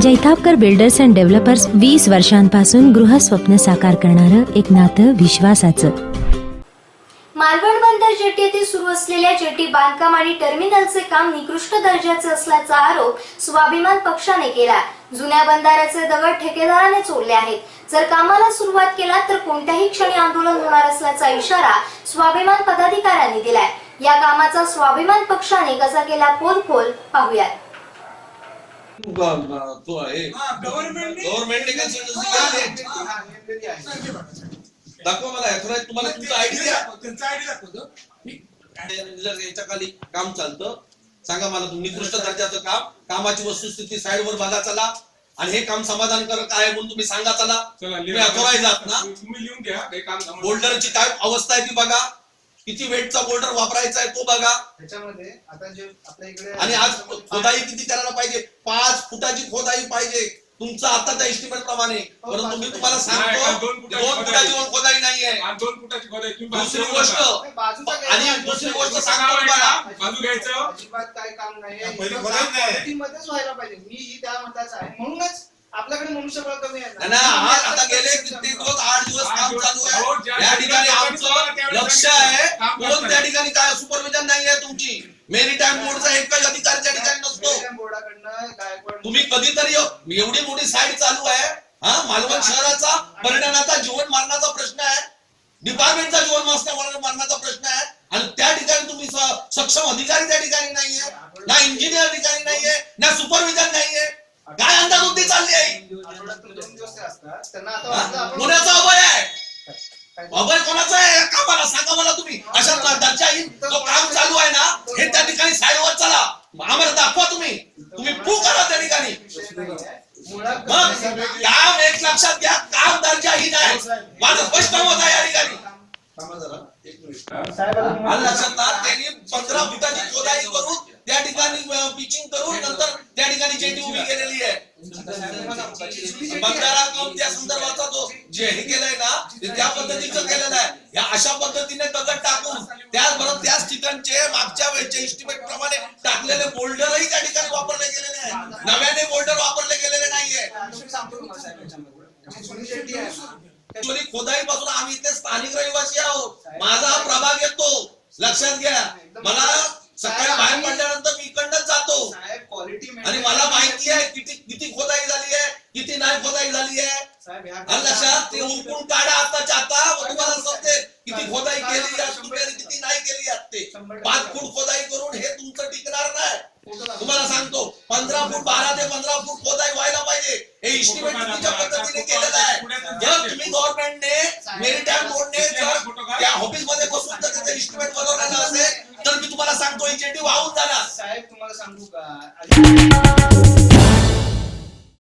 Jaitapkar builders and developers वीस वर्षांपासून गृहस्वप्न साकार करणारं एक नातं विश्वासाचं. मालवण बंदर जेटी येथे सुरू असलेल्या जेटी बांधकाम आणि टर्मिनलचे काम निकृष्ट दर्जाचे असल्याचा आरोप स्वाभिमान पक्षाने केला. जुन्या बंधाऱ्याचे दगड ठेकेदाराने चोरले आहेत. जर कामाला सुरुवात केला तर कोणत्याही क्षणी आंदोलन होणार असल्याचा इशारा स्वाभिमान पदाधिकाऱ्यांनी दिलाय. या कामाचा स्वाभिमान पक्षाने कसा केला पोलखोल पाहूयात. तो आहे आहे. दाखवा मला ऍथोराईज तुम्हाला तुमचा आयडी द्या त्यांचा आयडी दाखवतो जर याच्या खाली काम चालतं सांगा मला तुम्ही निकृष्ट दर्जाचं काम कामाची वस्तुस्थिती साईडवर बघा चला आणि हे काम समाधानकारक आहे म्हणून तुम्ही सांगा चला तुम्ही अथोराईज आहात ना तुम्ही लिहून घ्या काही काम. बोल्डरची काय अवस्था आहे ती बघा किती वेटचा बोल्डर वापरायचा आहे तो बघा. त्याच्यामध्ये आता जे आपल्या इकडे आणि आज खोदाई किती करायला पाहिजे? पाच फुटाची खोदाई पाहिजे. तुमचं आताच्या एस्टिमेट प्रमाणे. परंतु मी तुम्हाला नाही, सांगतो दोन फुटाची खोदाई नाहीये आज दोन फुटाची खोदाई तुम्ही दुसरी गोष्ट आणि दुसरी नाही. गोष्ट आहे का? बाजू घ्यायचं? अजिबात काय काम नाही. नाही. क्वालिटीमध्येच व्हायला पाहिजे. मी ही त्या मताचा आहे. म्हणूनच आपल्याकडे मनुष्यबळ कमी आहे नाही, नाही, आज आता गेले कित्येक दिवस आठ दिवस काम चालू आहे. या ठिकाणी आमचं लक्ष आहे कोण त्या ठिकाणी काय सुपरविजन नाही आहे तुमची. मेरी टाइम बोर्डचा एकच अधिकारी त्या ठिकाणी नसतो. तुम्ही कधीतरी एवढी मोठी साईड चालू आहे हा मालवण शहराचा पर्यटनाचा जीवन मारण्याचा प्रश्न आहे. डिपार्टमेंटचा जीवन मारण्या- मारण्याचा प्रश्न आहे. आणि त्या ठिकाणी तुम्ही स- सक्षम अधिकारी त्या ठिकाणी नाहीये ना इंजिनियर ठिकाणी नाहीये ना सुपरविजन नाहीये. काय अंदाज चालली आहे? हा? कोणाचा अभय आहे. काय- अभय सांगा मला तुम्ही. अशा दर्जा तो काम चालू आहे ना हे त्या ठिकाणी साईडवर चला. आम्हाला दाखवा तुम्ही. तुम्ही पू करा त्या ठिकाणी. मग काम एक लक्षात घ्या काम दर्जा ही नाही. माझं स्पष्ट मत आहे या ठिकाणी. त्यांनी पंधरा फुटाची खोदाई करून त्या ठिकाणी पिचिंग करून नंतर त्या ठिकाणी जेटी उभी केलेली आहे. बंधारा काम त्या संदर्भाचा जो जे हे केलाय ना ते त्या पद्धतीचं केलेलं आहे. या अशा पद्धतीने दगड टाकून त्याचबरोबर त्याच ठिकाणचे मागच्या वेळेच्या इस्टिमेट प्रमाणे टाकलेले बोल्डरही त्या ठिकाणी वापरले गेलेले आहेत. नव्याने बोल्डर वापरले गेलेले नाहीये. खोदाई पासून आम्ही इथे स्थानिक रहिवासी आहोत. माझा हा प्रभाग येतो. लक्षात घ्या. मला सकाळी बाहेर पडल्यानंतर मी इकडनंच जातो. आणि मला माहिती आहे किती किती खोदाई खोदाई केली तुम्ही किती नाही केली आहे ते. पाच फूट खोदाई करून हे तुमचं टिकणार नाही. तुम्हाला सांगतो पंधरा फूट बारा ते पंधरा फूट खोदाई व्हायला पाहिजे. हे इस्टिमेट चुकीच्या पद्धतीने केलेलं आहे. जर तुम्ही गव्हर्नमेंटने मेरिटाईम बोर्डने जर त्या ऑफिसमध्ये बसून जर त्याचं इस्टिमेट बनवलेलं असेल तर मी तुम्हाला सांगतो ही जेटी वाहून जाणार. साहेब तुम्हाला सांगू का?